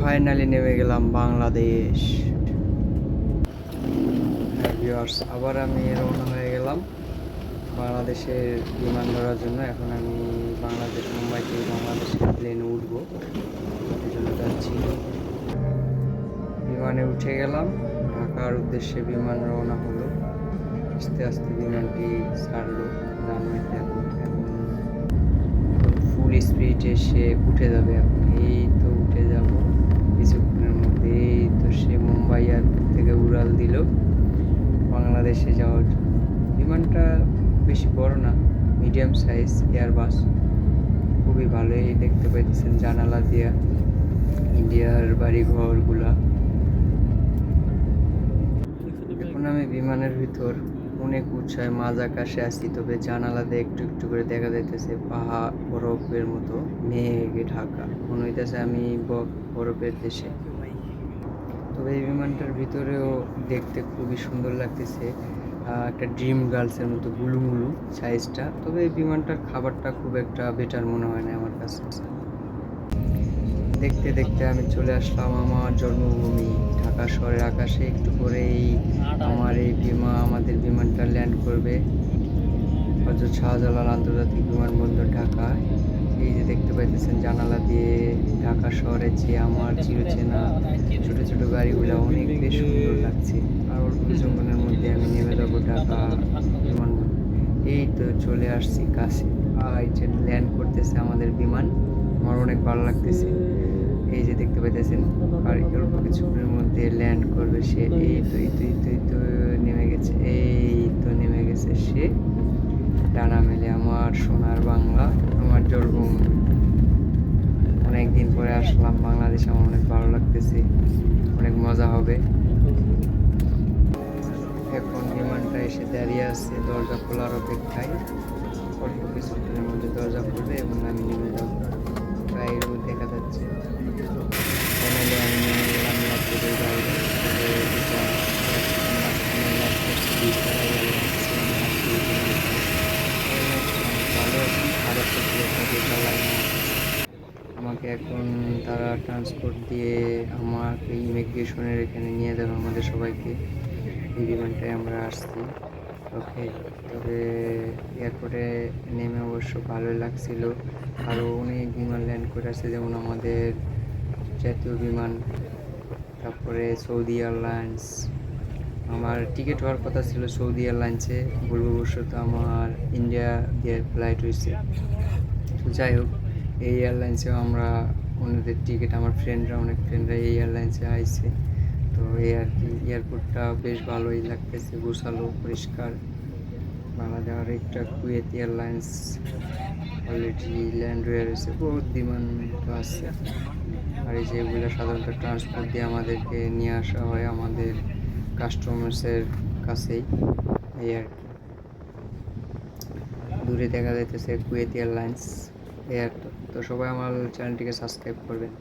Finally নেমে গেলাম বাংলাদেশ। আবার আমি রওনা হয়ে গেলাম বাংলাদেশের বিমান ধরার জন্য। এখন আমি বাংলাদেশ মুম্বাই থেকে বাংলাদেশের প্লেনে উঠবো। যাচ্ছি। বিমানে উঠে গেলাম। ঢাকার উদ্দেশ্যে বিমান রওনা হলো। আস্তে আস্তে বিমানটি ছাড়লো। এখন ফুল স্পিড এসে উঠে যাবে এখন। এই তো উঠে যাব। কিছুক্ষণের মধ্যে এই তো সে মুম্বাই এয়ারপোর্ট থেকে উড়াল দিল। বাংলাদেশে যাওয়ার জন্য। বিমানটা বেশি বড় না মিডিয়াম সাইজ এয়ারবাস খুবই ভালোই দেখতে পাইতেছেন জানালা দিয়া ইন্ডিয়ার বাড়ি ঘরগুলা এখন আমি বিমানের ভিতর অনেক উৎসাহে মাঝ আকাশে আছি, তবে জানালা দিয়ে একটু একটু করে দেখা যাইতেছে পাহাড়, বরফের মতো মেঘে ঢাকা। মনে হইতেছে আমি বরফের দেশে। তবে এই বিমানটার ভিতরেও দেখতে খুবই সুন্দর লাগতেছে। একটা ড্রিম গার্লসের মতো গুলুমুলু সাইজটা। তবে এই বিমানটার খাবারটা খুব একটা বেটার মনে হয় না আমার কাছে। দেখতে দেখতে আমি চলে আসলাম আমার জন্মভূমি, ঢাকা শহরের আকাশে। একটু পরেই আমার এই বিমা, আমাদের বিমানটা ল্যান্ড করবে। হজরত শাহজালাল আন্তর্জাতিক বিমানবন্দর ঢাকা। এই যে দেখতে পাইতেছেন জানালা দিয়ে ঢাকা শহরে যে আমার চিরচেনা ছোট ছোট গাড়িগুলো অনেক বেশ সুন্দর লাগছে। আর অল্প কিছুক্ষণের মধ্যে আমি নেমে যাব ঢাকা বিমানবন্দর। এই তো চলে আসছি কাছে। আর যে ল্যান্ড করতেছে আমাদের বিমান। অনেক ভালো লাগতেছে। এই যে দেখতে পাইতেছেন, আর অল্প কিছুক্ষণের মধ্যে ল্যান্ড করবে সে। এই তো এই তো এই তো এই তো নেমে গেছে, এই তো নেমে গেছে সে। ডানা মেলে আমার সোনার বাংলা, আমার জন্মভূমি অনেক দিন পরে আসলাম, বাংলাদেশ আমার অনেক ভালো লাগতেছে, অনেক মজা হবে। এখন বিমানটা এসে দাঁড়িয়ে আছে, দরজা খোলার অপেক্ষায়। অল্প কিছুক্ষণের মধ্যে দরজা খুলবে এবং আমি নেমে যাব বাইরেও দেখা যাচ্ছে ফাইনালি আমি নেমে গেলাম লাটুরের বাইরে তবে এটা একটু মাঝখানে লাটুর সিরিজ তারা গেল ভালো আছি আর একটা যেটা লাগে আমাকে এখন তারা ট্রান্সপোর্ট দিয়ে আমাকে ইমিগ্রেশনের এখানে নিয়ে যাবে আমাদের সবাইকে। এই বিমানটায় আমরা আসছি। ওকে তবে এয়ারপোর্টে নেমে অবশ্য ভালোই লাগছিল। আরও অনেক বিমান ল্যান্ড করে আসছে যেমন আমাদের জাতীয় বিমান, তারপরে সৌদি এয়ারলাইন্স আমার টিকিট হওয়ার কথা ছিল সৌদি এয়ারলাইন্সে ভুলবশত আমার ইন্ডিয়া দিয়ে ফ্লাইট হয়েছে। তো যাই হোক এই এয়ারলাইন্সেও আমরা অন্যদের টিকিট আমার ফ্রেন্ডরা অনেক ফ্রেন্ডরা এই এয়ারলাইন্সে আইছে। তো এই আর কি, এয়ারপোর্টটা বেশ ভালোই লাগতেছে, গোছালো, পরিষ্কার। বাংলাদেশ আর একটা কুয়েত এয়ারলাইন্স অলরেডি ল্যান্ড হয়ে রয়েছে বহুত বিমান তো আছে। আর এই যেগুলো সাধারণত ট্রান্সপোর্ট দিয়ে আমাদেরকে নিয়ে আসা হয় আমাদের কাস্টমার্সের কাছেই। এই আর কি। দূরে দেখা যাইতেছে কুয়েত এয়ারলাইন্স। এয়ার তো সবাই আমার চ্যানেলটিকে সাবস্ক্রাইব করবেন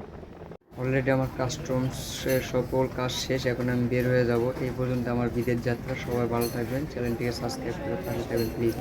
অলরেডি আমার কাস্টমসের সকল কাজ শেষ, এখন আমি বের হয়ে যাব। এই পর্যন্ত আমার বিদেশ যাত্রা, সবাই ভালো থাকবেন, চ্যানেলটিকে সাবস্ক্রাইব করে থাকবেন প্লিজ